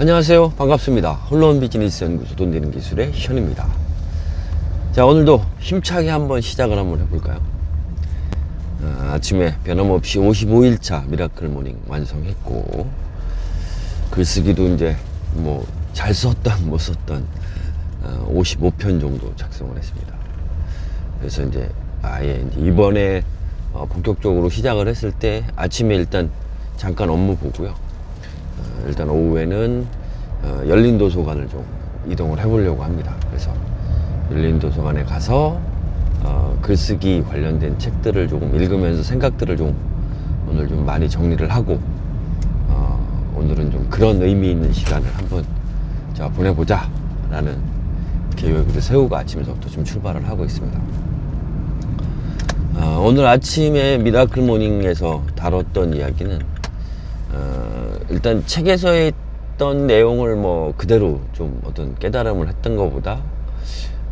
안녕하세요. 반갑습니다. 홀로원 비즈니스 연구소 돈 되는 기술의 현입니다. 자, 오늘도 힘차게 한번 시작을 한번 해볼까요? 아, 아침에 변함없이 55일차 미라클 모닝 완성했고, 글쓰기도 이제 뭐 잘 썼던 못 썼던 어, 55편 정도 작성을 했습니다. 그래서 이제 아예 이제 이번에 어, 본격적으로 시작을 했을 때 아침에 일단 잠깐 업무 보고요. 어, 일단 오후에는 어, 열린 도서관을 좀 이동을 해보려고 합니다. 그래서 열린 도서관에 가서 어, 글쓰기 관련된 책들을 조금 읽으면서 생각들을 좀 오늘 좀 많이 정리를 하고 어, 오늘은 좀 그런 의미 있는 시간을 한번 자 보내보자 라는 계획을 세우고 아침에서부터 지금 출발을 하고 있습니다. 어, 오늘 아침에 미라클 모닝에서 다뤘던 이야기는 어, 일단 책에서 했던 내용을 뭐 그대로 좀 어떤 깨달음을 했던 것보다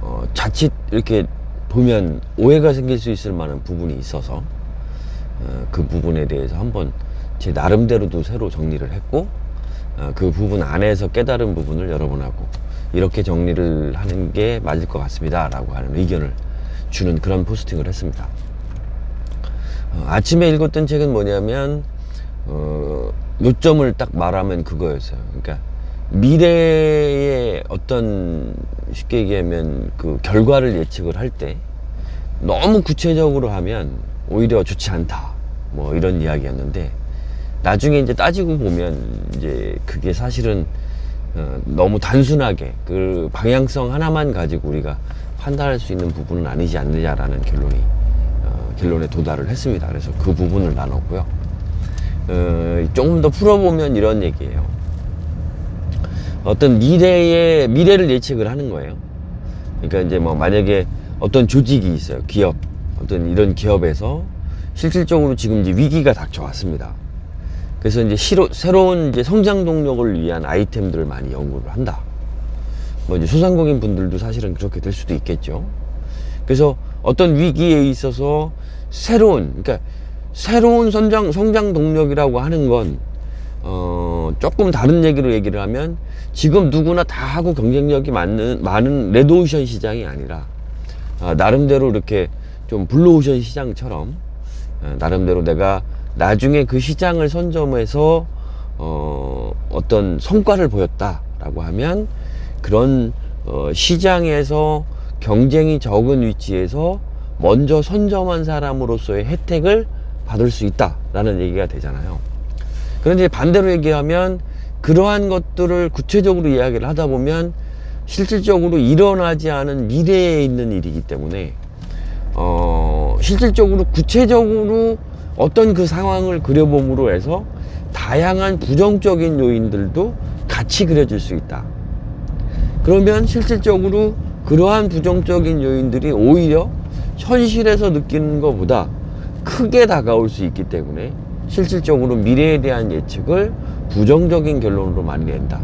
어, 자칫 이렇게 보면 오해가 생길 수 있을 만한 부분이 있어서 어, 그 부분에 대해서 한번 제 나름대로도 새로 정리를 했고 어, 그 부분 안에서 깨달은 부분을 여러분하고 이렇게 정리를 하는 게 맞을 것 같습니다 라고 하는 의견을 주는 그런 포스팅을 했습니다. 어, 아침에 읽었던 책은 뭐냐면 어, 요점을 딱 말하면 그거였어요. 그러니까 미래의 어떤 쉽게 얘기하면 그 결과를 예측을 할 때 너무 구체적으로 하면 오히려 좋지 않다. 뭐 이런 이야기였는데 나중에 이제 따지고 보면 이제 그게 사실은 어, 너무 단순하게 그 방향성 하나만 가지고 우리가 판단할 수 있는 부분은 아니지 않느냐라는 결론이 어, 결론에 도달을 했습니다. 그래서 그 부분을 나눴고요. 어, 조금 더 풀어보면 이런 얘기예요. 어떤 미래의 미래를 예측을 하는 거예요. 그러니까 이제 뭐 만약에 어떤 조직이 있어요. 기업 어떤 이런 기업에서 실질적으로 지금 이제 위기가 닥쳐왔습니다. 그래서 이제 시로, 새로운 이제 성장 동력을 위한 아이템들을 많이 연구를 한다. 뭐 이제 소상공인 분들도 사실은 그렇게 될 수도 있겠죠. 그래서 어떤 위기에 있어서 새로운, 그러니까 새로운 성장, 성장 동력이라고 하는 건, 어, 조금 다른 얘기로 얘기를 하면 지금 누구나 다 하고 경쟁력이 많은, 많은 레드오션 시장이 아니라, 아, 나름대로 이렇게 좀 블루오션 시장처럼, 어, 나름대로 내가 나중에 그 시장을 선점해서, 어, 어떤 성과를 보였다라고 하면 그런, 어, 시장에서 경쟁이 적은 위치에서 먼저 선점한 사람으로서의 혜택을 받을 수 있다라는 얘기가 되잖아요. 그런데 반대로 얘기하면 그러한 것들을 구체적으로 이야기를 하다 보면 실질적으로 일어나지 않은 미래에 있는 일이기 때문에 어 실질적으로 구체적으로 어떤 그 상황을 그려봄으로 해서 다양한 부정적인 요인들도 같이 그려질 수 있다. 그러면 실질적으로 그러한 부정적인 요인들이 오히려 현실에서 느끼는 것보다 크게 다가올 수 있기 때문에 실질적으로 미래에 대한 예측을 부정적인 결론으로 많이 낸다.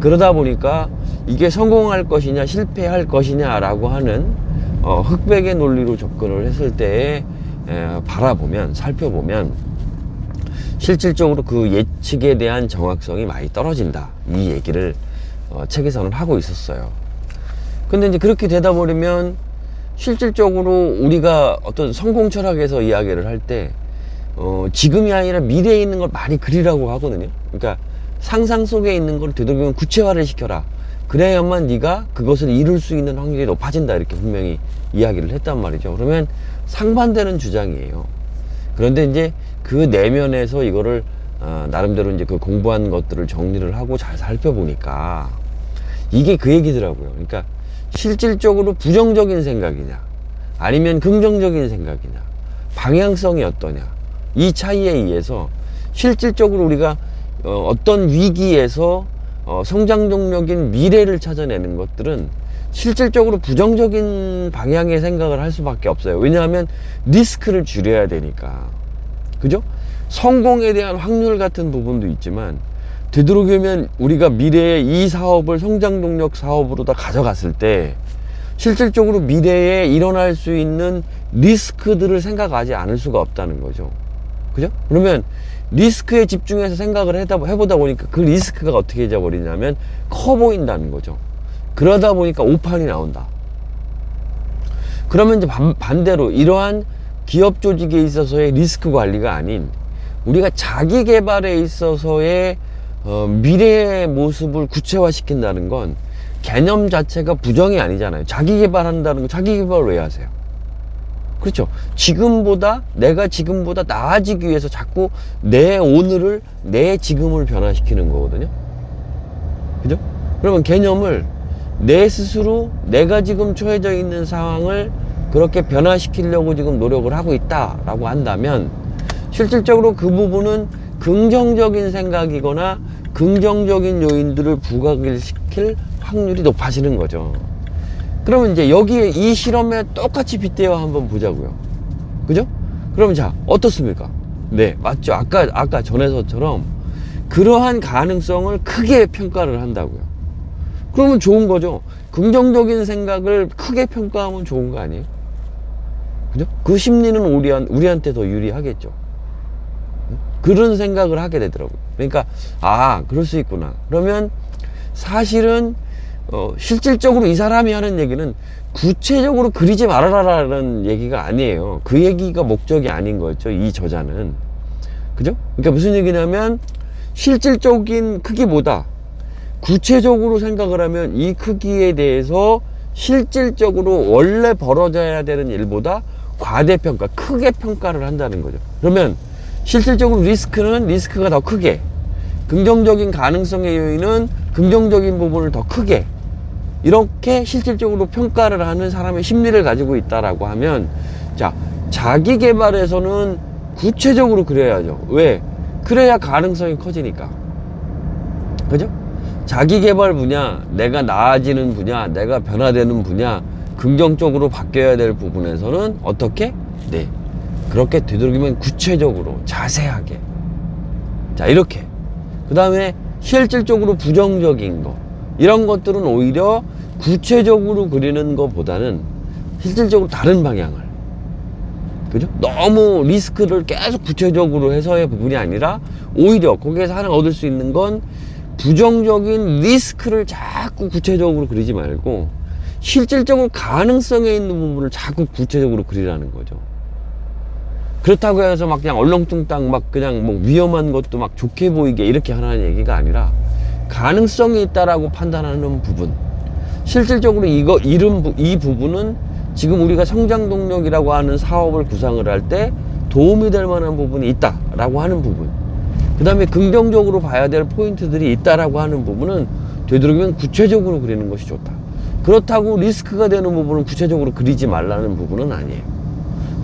그러다 보니까 이게 성공할 것이냐 실패할 것이냐라고 하는 어, 흑백의 논리로 접근을 했을 때에 에, 바라보면 살펴보면 실질적으로 그 예측에 대한 정확성이 많이 떨어진다. 이 얘기를 어, 책에서는 하고 있었어요. 근데 이제 그렇게 되다 버리면 실질적으로 우리가 어떤 성공 철학에서 이야기를 할 때, 어, 지금이 아니라 미래에 있는 걸 많이 그리라고 하거든요. 그러니까 상상 속에 있는 걸 되도록이면 구체화를 시켜라. 그래야만 네가 그것을 이룰 수 있는 확률이 높아진다. 이렇게 분명히 이야기를 했단 말이죠. 그러면 상반되는 주장이에요. 그런데 이제 그 내면에서 이거를 어, 나름대로 이제 그 공부한 것들을 정리를 하고 잘 살펴보니까 이게 그 얘기더라고요. 그러니까 실질적으로 부정적인 생각이냐 아니면 긍정적인 생각이냐 방향성이 어떠냐 이 차이에 의해서 실질적으로 우리가 어, 어떤 위기에서 어, 성장 동력인 미래를 찾아내는 것들은 실질적으로 부정적인 방향의 생각을 할 수밖에 없어요. 왜냐하면 리스크를 줄여야 되니까. 그죠? 성공에 대한 확률 같은 부분도 있지만 되도록이면 우리가 미래에 이 사업을 성장 동력 사업으로 다 가져갔을 때 실질적으로 미래에 일어날 수 있는 리스크들을 생각하지 않을 수가 없다는 거죠. 그죠? 그러면 리스크에 집중해서 생각을 해보다 보니까 그 리스크가 어떻게 되어버리냐면 커 보인다는 거죠. 그러다 보니까 오판이 나온다. 그러면 이제 반, 반대로 이러한 기업 조직에 있어서의 리스크 관리가 아닌 우리가 자기 개발에 있어서의 어, 미래의 모습을 구체화시킨다는 건 개념 자체가 부정이 아니잖아요. 자기 개발한다는 거 자기 개발을 왜 하세요? 그렇죠. 지금보다 내가 지금보다 나아지기 위해서 자꾸 내 오늘을 내 지금을 변화시키는 거거든요. 그죠? 그러면 개념을 내 스스로 내가 지금 처해져 있는 상황을 그렇게 변화시키려고 지금 노력을 하고 있다라고 한다면 실질적으로 그 부분은 긍정적인 생각이거나 긍정적인 요인들을 부각시킬 확률이 높아지는 거죠. 그러면 이제 여기에 이 실험에 똑같이 빗대어 한번 보자고요. 그죠? 그러면 자, 어떻습니까? 네, 맞죠. 아까, 아까 전에서처럼 그러한 가능성을 크게 평가를 한다고요. 그러면 좋은 거죠. 긍정적인 생각을 크게 평가하면 좋은 거 아니에요? 그죠? 그 심리는 우리한, 우리한테 더 유리하겠죠. 그런 생각을 하게 되더라고요. 그러니까, 아, 그럴 수 있구나. 그러면 사실은, 어, 실질적으로 이 사람이 하는 얘기는 구체적으로 그리지 말아라라는 얘기가 아니에요. 그 얘기가 목적이 아닌 거죠. 이 저자는. 그죠? 그러니까 무슨 얘기냐면, 실질적인 크기보다 구체적으로 생각을 하면 이 크기에 대해서 실질적으로 원래 벌어져야 되는 일보다 과대평가, 크게 평가를 한다는 거죠. 그러면 실질적으로 리스크는 리스크가 더 크게, 긍정적인 가능성의 요인은 긍정적인 부분을 더 크게, 이렇게 실질적으로 평가를 하는 사람의 심리를 가지고 있다라고 하면, 자, 자기 개발에서는 구체적으로 그래야죠. 왜? 그래야 가능성이 커지니까. 그죠? 자기 개발 분야, 내가 나아지는 분야, 내가 변화되는 분야, 긍정적으로 바뀌어야 될 부분에서는 어떻게? 네. 그렇게 되도록이면 구체적으로, 자세하게. 자, 이렇게. 그 다음에 실질적으로 부정적인 거. 이런 것들은 오히려 구체적으로 그리는 것보다는 실질적으로 다른 방향을. 그죠? 너무 리스크를 계속 구체적으로 해서의 부분이 아니라 오히려 거기에서 하나 얻을 수 있는 건 부정적인 리스크를 자꾸 구체적으로 그리지 말고 실질적으로 가능성에 있는 부분을 자꾸 구체적으로 그리라는 거죠. 그렇다고 해서 막 그냥 얼렁뚱땅 막 그냥 뭐 위험한 것도 막 좋게 보이게 이렇게 하라는 얘기가 아니라 가능성이 있다라고 판단하는 부분. 실질적으로 이거 부- 이 부분은 지금 우리가 성장 동력이라고 하는 사업을 구상을 할 때 도움이 될 만한 부분이 있다라고 하는 부분. 그 다음에 긍정적으로 봐야 될 포인트들이 있다라고 하는 부분은 되도록이면 구체적으로 그리는 것이 좋다. 그렇다고 리스크가 되는 부분을 구체적으로 그리지 말라는 부분은 아니에요.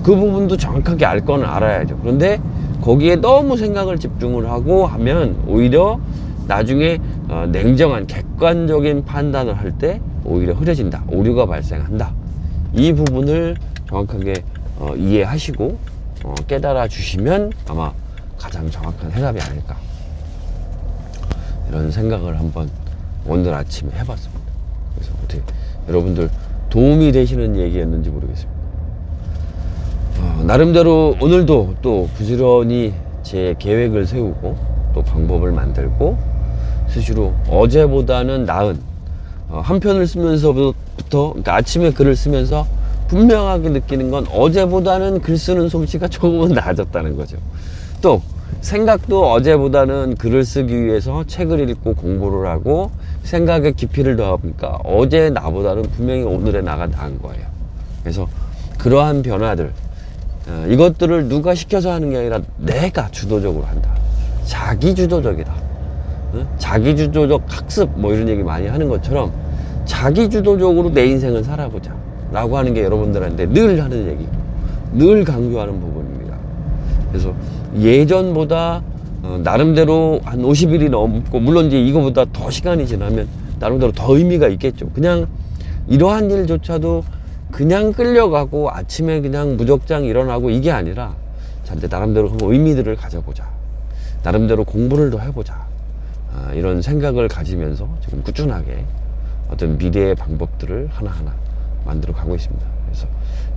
그 부분도 정확하게 알 거는 알아야죠. 그런데 거기에 너무 생각을 집중을 하고 하면 오히려 나중에 어, 냉정한 객관적인 판단을 할 때 오히려 흐려진다. 오류가 발생한다. 이 부분을 정확하게 어, 이해하시고 어, 깨달아 주시면 아마 가장 정확한 해답이 아닐까. 이런 생각을 한번 오늘 아침에 해봤습니다. 그래서 어떻게 여러분들 도움이 되시는 얘기였는지 모르겠습니다. 어, 나름대로 오늘도 또 부지런히 제 계획을 세우고 또 방법을 만들고 스스로 어제보다는 나은 어, 한 편을 쓰면서부터 그러니까 아침에 글을 쓰면서 분명하게 느끼는 건 어제보다는 글 쓰는 솜씨가 조금은 나아졌다는 거죠. 또 생각도 어제보다는 글을 쓰기 위해서 책을 읽고 공부를 하고 생각의 깊이를 더하니까 어제 나보다는 분명히 오늘의 나가 나은 거예요. 그래서 그러한 변화들 어, 이것들을 누가 시켜서 하는 게 아니라 내가 주도적으로 한다. 자기 주도적이다. 어? 자기 주도적 학습 뭐 이런 얘기 많이 하는 것처럼 자기 주도적으로 내 인생을 살아보자. 라고 하는 게 여러분들한테 늘 하는 얘기고 늘 강조하는 부분입니다. 그래서 예전보다 어, 나름대로 한 50일이 넘고 물론 이제 이거보다 더 시간이 지나면 나름대로 더 의미가 있겠죠. 그냥 이러한 일조차도 그냥 끌려가고 아침에 그냥 무적장 일어나고 이게 아니라 자 이제 나름대로 그 의미들을 가져보자. 나름대로 공부를 더 해보자. 아, 이런 생각을 가지면서 지금 꾸준하게 어떤 미래의 방법들을 하나하나 만들어 가고 있습니다. 그래서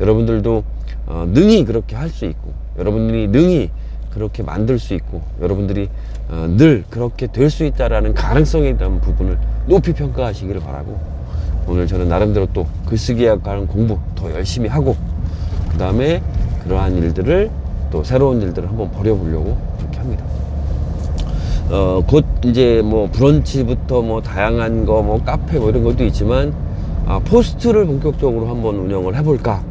여러분들도 어, 능히 그렇게 할 수 있고 여러분들이 능히 그렇게 만들 수 있고 여러분들이 어, 늘 그렇게 될 수 있다라는 가능성에 대한 부분을 높이 평가하시기를 바라고 오늘 저는 나름대로 또 글쓰기에 관한 공부 더 열심히 하고 그 다음에 그러한 일들을 또 새로운 일들을 한번 벌여보려고 그렇게 합니다. 어, 곧 이제 뭐 브런치부터 뭐 다양한 거 뭐 카페 뭐 이런 것도 있지만 아, 포스트를 본격적으로 한번 운영을 해볼까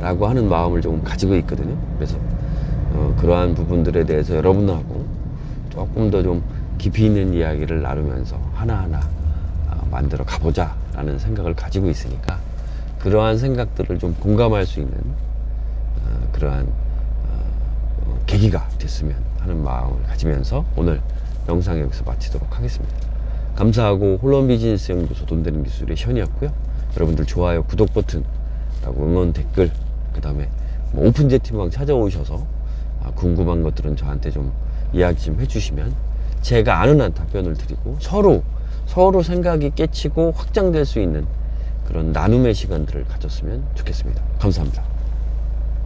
라고 하는 마음을 조금 가지고 있거든요. 그래서 어, 그러한 부분들에 대해서 여러분하고 조금 더 좀 깊이 있는 이야기를 나누면서 하나하나 아, 만들어 가보자 라는 생각을 가지고 있으니까 그러한 생각들을 좀 공감할 수 있는 어, 그러한 어, 계기가 됐으면 하는 마음을 가지면서 오늘 영상 여기서 마치도록 하겠습니다. 감사하고 홀론 비즈니스 연구소 돈 되는 기술의 션이었고요. 여러분들 좋아요, 구독 버튼, 라고 응원 댓글, 그 다음에 뭐 오픈 채팅방 찾아오셔서 아, 궁금한 것들은 저한테 좀 이야기 좀 해주시면 제가 아는 한 답변을 드리고 서로 서로 생각이 깨치고 확장될 수 있는 그런 나눔의 시간들을 가졌으면 좋겠습니다. 감사합니다.